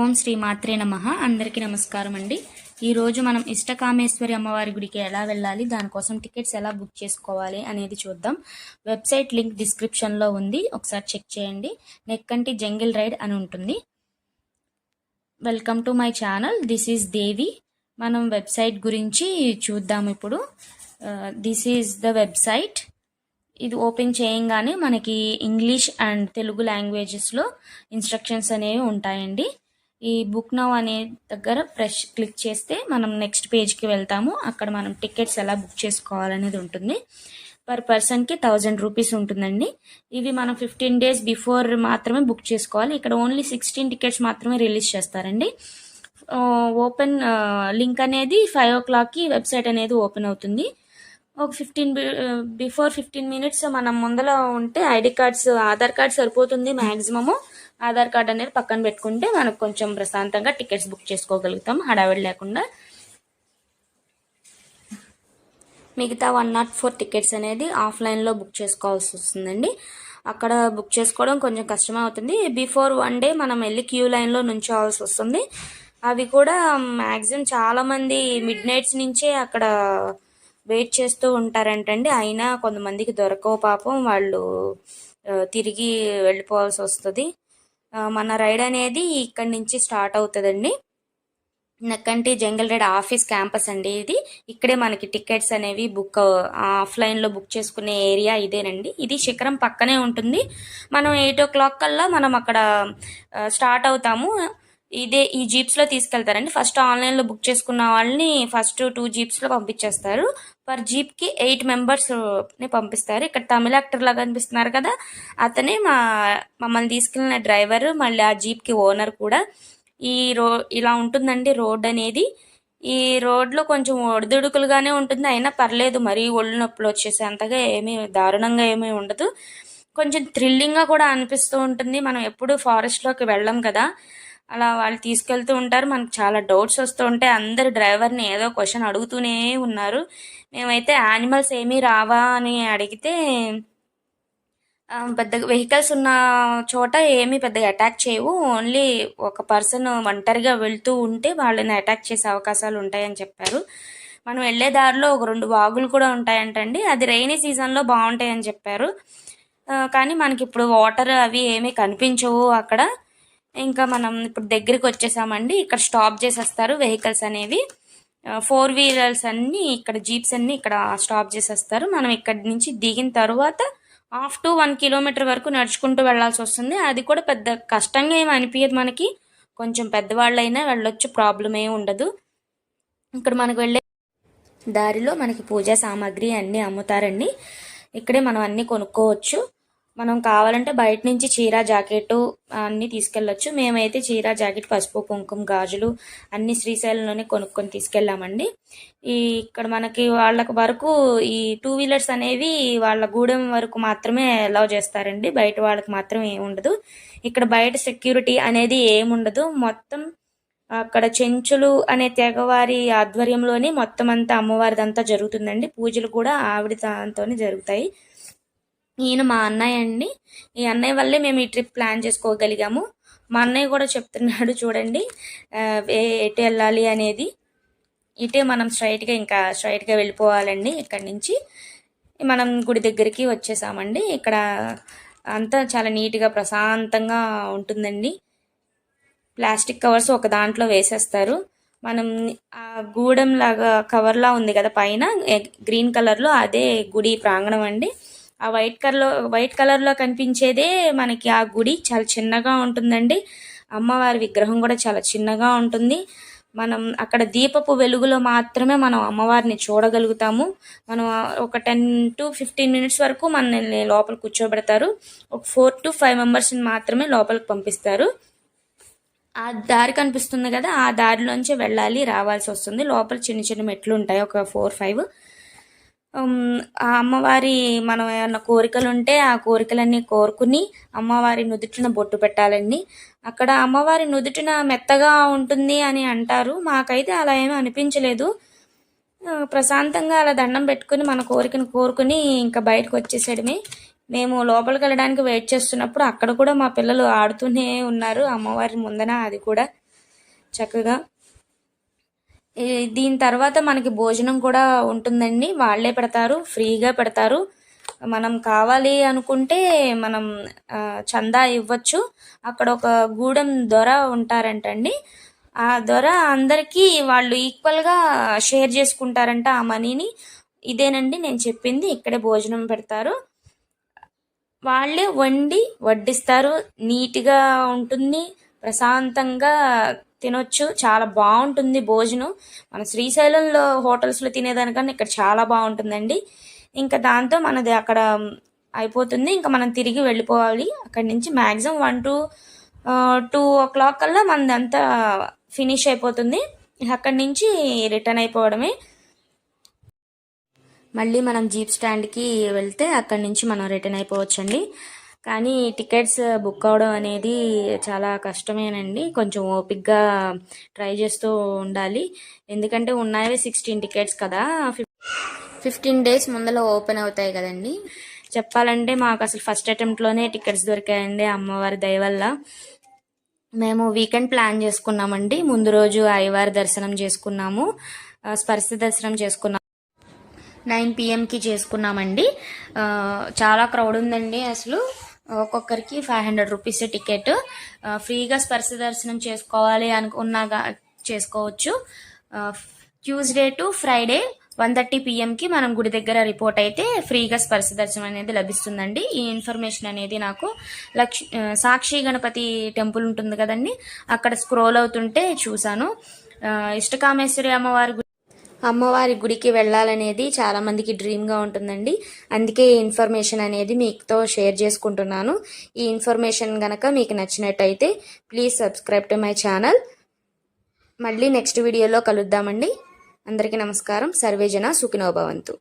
ఓం శ్రీ మాత్రే నమ. అందరికీ నమస్కారం అండి. ఈరోజు మనం ఇష్టకామేశ్వరి అమ్మవారి గుడికి ఎలా వెళ్ళాలి దానికోసం టికెట్స్ ఎలా బుక్ చేసుకోవాలి అనేది చూద్దాం. వెబ్సైట్ లింక్ డిస్క్రిప్షన్లో ఉంది. ఒకసారి చెక్ చేయండి. నెక్కంటి జంగిల్ రైడ్ అని ఉంటుంది. Welcome to my channel. This is Devi. మనం వెబ్సైట్ గురించి చూద్దాం ఇప్పుడు. This is the website. ఇది ఓపెన్ చేయంగానే మనకి ఇంగ్లీష్ అండ్ తెలుగు లాంగ్వేజెస్లో ఇన్స్ట్రక్షన్స్ అనేవి ఉంటాయండి. ఈ బుక్ నౌ అనే దగ్గర ఫ్రెష్ క్లిక్ చేస్తే మనం నెక్స్ట్ పేజ్కి వెళ్తాము. అక్కడ మనం టికెట్స్ ఎలా బుక్ చేసుకోవాలనేది ఉంటుంది. పర్ పర్సన్కి థౌజండ్ రూపీస్ ఉంటుందండి. ఇవి మనం ఫిఫ్టీన్ డేస్ బిఫోర్ మాత్రమే బుక్ చేసుకోవాలి. ఇక్కడ ఓన్లీ సిక్స్టీన్ టికెట్స్ మాత్రమే రిలీజ్ చేస్తారండి. ఓపెన్ లింక్ అనేది ఫైవ్ ఓ క్లాక్కి వెబ్సైట్ అనేది ఓపెన్ అవుతుంది. ఒక ఫిఫ్టీన్ బిఫోర్ ఫిఫ్టీన్ మినిట్స్ మనం ముందర ఉంటే ఐడి కార్డ్స్ ఆధార్ కార్డ్ సరిపోతుంది మ్యాక్సిమము ఆధార్ కార్డ్ అనేది పక్కన పెట్టుకుంటే మనకు కొంచెం ప్రశాంతంగా టికెట్స్ బుక్ చేసుకోగలుగుతాం. హడావిడి లేకుండా. మిగతా వన్ నాట్ ఫోర్ టికెట్స్ అనేది ఆఫ్లైన్లో బుక్ చేసుకోవాల్సి వస్తుందండి. అక్కడ బుక్ చేసుకోవడం కొంచెం కష్టమే అవుతుంది బిఫోర్ వన్ డే మనం వెళ్ళి క్యూ లైన్లో నుంచోవాల్సి వస్తుంది. అవి కూడా మ్యాక్సిమం చాలామంది మిడ్ నైట్స్ నుంచే అక్కడ వెయిట్ చేస్తూ ఉంటారంటండి. అయినా కొంతమందికి దొరకవు పాపం. వాళ్ళు తిరిగి వెళ్ళిపోవాల్సి వస్తుంది. మన రైడ్ అనేది ఇక్కడి నుంచి స్టార్ట్ అవుతుందండి. Nakkanti jungle ride office campus అండి ఇది. ఇక్కడే మనకి టికెట్స్ అనేవి బుక్ ఆఫ్లైన్లో బుక్ చేసుకునే ఏరియా ఇదేనండి. ఇది శిఖరం పక్కనే ఉంటుంది. మనం ఎయిట్ ఓ క్లాక్ కల్లా మనం అక్కడ స్టార్ట్ అవుతాము. ఇదే ఈ జీప్స్లో తీసుకెళ్తారండి. ఫస్ట్ ఆన్లైన్లో బుక్ చేసుకున్న వాళ్ళని ఫస్ట్ టూ జీప్స్లో పంపించేస్తారు. పర్ జీప్కి ఎయిట్ మెంబర్స్ని పంపిస్తారు. ఇక్కడ తమిళ యాక్టర్లా లాగా కనిపిస్తున్నారు కదా అతనే మా మమ్మల్ని తీసుకెళ్ళిన డ్రైవర్ మళ్ళీ ఆ జీప్కి ఓనర్ కూడా. ఈ రో ఇలా ఉంటుందండి రోడ్ అనేది. ఈ రోడ్లో కొంచెం ఒడిదుడుకులుగానే ఉంటుంది అయినా పర్లేదు మరీ ఒళ్ళు నొప్పులు వచ్చేసి అంతగా ఏమీ దారుణంగా ఏమీ ఉండదు. కొంచెం థ్రిల్లింగ్గా కూడా అనిపిస్తూ ఉంటుంది. మనం ఎప్పుడు ఫారెస్ట్లోకి వెళ్ళం కదా అలా వాళ్ళు తీసుకెళ్తూ ఉంటారు. మనకు చాలా డౌట్స్ వస్తూ ఉంటాయి. అందరు డ్రైవర్ని ఏదో క్వశ్చన్ అడుగుతూనే ఉన్నారు. మేమైతే యానిమల్స్ ఏమీ రావా అని అడిగితే పెద్ద వెహికల్స్ ఉన్న చోట ఏమీ పెద్దగా అటాక్ చేయవు. ఓన్లీ ఒక పర్సన్ ఒంటరిగా వెళ్తూ ఉంటే వాళ్ళని అటాక్ చేసే అవకాశాలు ఉంటాయని చెప్పారు. మనం వెళ్ళే దారిలో ఒక రెండు వాగులు కూడా ఉంటాయంటండి. అది రైనీ సీజన్లో బాగుంటాయని చెప్పారు. కానీ మనకి ఇప్పుడు వాటర్ అవి ఏమీ కనిపించవు అక్కడ. ఇంకా మనం ఇప్పుడు దగ్గరికి వచ్చేసామండి. ఇక్కడ స్టాప్ చేసేస్తారు వెహికల్స్ అనేవి. ఫోర్ వీలర్స్ అన్నీ ఇక్కడ జీప్స్ అన్నీ ఇక్కడ స్టాప్ చేసేస్తారు. మనం ఇక్కడి నుంచి దిగిన తర్వాత హాఫ్ టు వన్ కిలోమీటర్ వరకు నడుచుకుంటూ వెళ్ళాల్సి వస్తుంది. అది కూడా పెద్ద కష్టంగా ఏమి అనిపించదు మనకి. కొంచెం పెద్దవాళ్ళైనా వెళ్ళొచ్చు ప్రాబ్లం ఏమి ఉండదు. ఇక్కడ మనకు వెళ్ళే దారిలో మనకి పూజా సామాగ్రి అన్నీ అమ్ముతారండి. ఇక్కడే మనం అన్నీ కొనుక్కోవచ్చు. మనం కావాలంటే బయట నుంచి చీర జాకెట్ అన్నీ తీసుకెళ్ళొచ్చు. మేమైతే చీర జాకెట్ పసుపు కుంకుమ గాజులు అన్ని శ్రీశైలంలోనే కొనుక్కొని తీసుకెళ్ళామండి. ఈ ఇక్కడ మనకి వాళ్ళకు వరకు ఈ టూ వీలర్స్ అనేవి వాళ్ళ గూడెం వరకు మాత్రమే అలౌ చేస్తారండి. బయట వాళ్ళకి మాత్రం ఏముండదు ఇక్కడ బయట సెక్యూరిటీ అనేది ఏముండదు మొత్తం అక్కడ చెంచులు అనే తెగవారి ఆధ్వర్యంలోనే మొత్తం అంతా అమ్మవారిదంతా జరుగుతుందండి. పూజలు కూడా ఆవిడ దాంతోనే జరుగుతాయి. ఈయన మా అన్నయ్య అండి. ఈ అన్నయ్య వల్లే మేము ఈ ట్రిప్ ప్లాన్ చేసుకోగలిగాము. మా అన్నయ్య కూడా చెప్తున్నాడు చూడండి ఎటు వెళ్ళాలి అనేది. ఇటే మనం స్ట్రైట్గా ఇంకా స్ట్రైట్గా వెళ్ళిపోవాలండి ఇక్కడి నుంచి. మనం గుడి దగ్గరికి వచ్చేసామండి. ఇక్కడ అంతా చాలా నీట్గా ప్రశాంతంగా ఉంటుందండి. ప్లాస్టిక్ కవర్స్ ఒక దాంట్లో వేసేస్తారు. మనం ఆ గూడెం లాగా కవర్లా ఉంది కదా పైన గ్రీన్ కలర్లో అదే గుడి ప్రాంగణం అండి. ఆ వైట్ కలర్లో వైట్ కలర్లో కనిపించేదే మనకి ఆ గుడి. చాలా చిన్నగా ఉంటుందండి. అమ్మవారి విగ్రహం కూడా చాలా చిన్నగా ఉంటుంది. మనం అక్కడ దీపపు వెలుగులో మాత్రమే మనం అమ్మవారిని చూడగలుగుతాము. మనం ఒక టెన్ టు ఫిఫ్టీన్ మినిట్స్ వరకు మనల్ని లోపల కూర్చోబెడతారు. ఒక ఫోర్ టు ఫైవ్ మెంబర్స్ని మాత్రమే లోపలికి పంపిస్తారు. ఆ దారి కనిపిస్తుంది కదా ఆ దారిలోంచి వెళ్ళాలి రావాల్సి వస్తుంది. లోపల చిన్న చిన్న మెట్లు ఉంటాయి ఒక ఫోర్ ఫైవ్. ఆ అమ్మవారి మనం ఏమన్నా కోరికలు ఉంటే ఆ కోరికలన్నీ కోరుకుని అమ్మవారి నుదుటిన బొట్టు పెట్టాలండి. అక్కడ అమ్మవారి నుదుటిన మెత్తగా ఉంటుంది అని అంటారు. మాకైతే అలా ఏమీ అనిపించలేదు. ప్రశాంతంగా అలా దండం పెట్టుకుని మన కోరికను కోరుకుని ఇంకా బయటకు వచ్చేసేయడమే. మేము లోపలికి వెళ్ళడానికి వెయిట్ చేస్తున్నప్పుడు అక్కడ కూడా మా పిల్లలు ఆడుతూనే ఉన్నారు. అమ్మవారి ముందన అది కూడా చక్కగా. దీని తర్వాత మనకి భోజనం కూడా ఉంటుందండి. వాళ్ళే పెడతారు ఫ్రీగా పెడతారు. మనం కావాలి అనుకుంటే మనం చందా ఇవ్వచ్చు. అక్కడ ఒక గూడెం దొర ఉంటారంటండి. ఆ దొర అందరికీ వాళ్ళు ఈక్వల్గా షేర్ చేసుకుంటారంట ఆ మనీని. ఇదేనండి నేను చెప్పింది ఇక్కడే భోజనం పెడతారు. వాళ్ళే వండి వడ్డిస్తారు. నీట్గా ఉంటుంది. ప్రశాంతంగా తినొచ్చు. చాలా బాగుంటుంది భోజనం. మన శ్రీశైలంలో హోటల్స్లో తినేదానికన్నా ఇక్కడ చాలా బాగుంటుందండి. ఇంకా దాంతో మనది అక్కడ అయిపోతుంది. ఇంకా మనం తిరిగి వెళ్ళిపోవాలి. అక్కడి నుంచి maximum one two two o'clock కల్లా మనదంతా ఫినిష్ అయిపోతుంది. అక్కడి నుంచి రిటర్న్ అయిపోవడమే. మళ్ళీ మనం జీప్ స్టాండ్కి వెళ్తే అక్కడి నుంచి మనం రిటర్న్ అయిపోవచ్చండి. కానీ టికెట్స్ బుక్ అవడం అనేది చాలా కష్టమేనండి. కొంచెం ఓపిక్గా ట్రై చేస్తూ ఉండాలి. ఎందుకంటే ఉన్నవి సిక్స్టీన్ టికెట్స్ కదా. ఫిఫ్టీన్ డేస్ ముందర ఓపెన్ అవుతాయి కదండి. చెప్పాలంటే మాకు అసలు ఫస్ట్ అటెంప్ట్లోనే టికెట్స్ దొరికాయండి అమ్మవారి దయ వల్ల. మేము వీకెండ్ ప్లాన్ చేసుకున్నామండి. ముందు రోజు అయ్యవారి దర్శనం చేసుకున్నాము. స్పర్శ దర్శనం చేసుకున్నాము. నైన్ పిఎంకి చేసుకున్నామండి. చాలా క్రౌడ్ ఉందండి అసలు. ఒక్కొక్కరికి ఫైవ్ హండ్రెడ్ రూపీస్ టికెట్ ఫ్రీగా స్పర్శ దర్శనం చేసుకోవాలి అనుకున్నాగా చేసుకోవచ్చు. Tuesday to Friday one thirty పిఎంకి మనం గుడి దగ్గర రిపోర్ట్ అయితే ఫ్రీగా స్పర్శ దర్శనం అనేది లభిస్తుందండి. ఈ ఇన్ఫర్మేషన్ అనేది నాకు లక్ష్ సాక్షి గణపతి టెంపుల్ ఉంటుంది కదండి అక్కడ స్క్రోల్ అవుతుంటే చూశాను. ఇష్టకామేశ్వరి అమ్మవారి అమ్మవారి గుడికి వెళ్ళాలనేది చాలామందికి డ్రీమ్గా ఉంటుందండి. అందుకే ఈ ఇన్ఫర్మేషన్ అనేది మీతో షేర్ చేసుకుంటున్నాను. ఈ ఇన్ఫర్మేషన్ గనక మీకు నచ్చినట్టయితే please subscribe to my channel మళ్ళీ నెక్స్ట్ వీడియోలో కలుద్దామండి. అందరికీ నమస్కారం. సర్వేజన సుఖినోభవంతు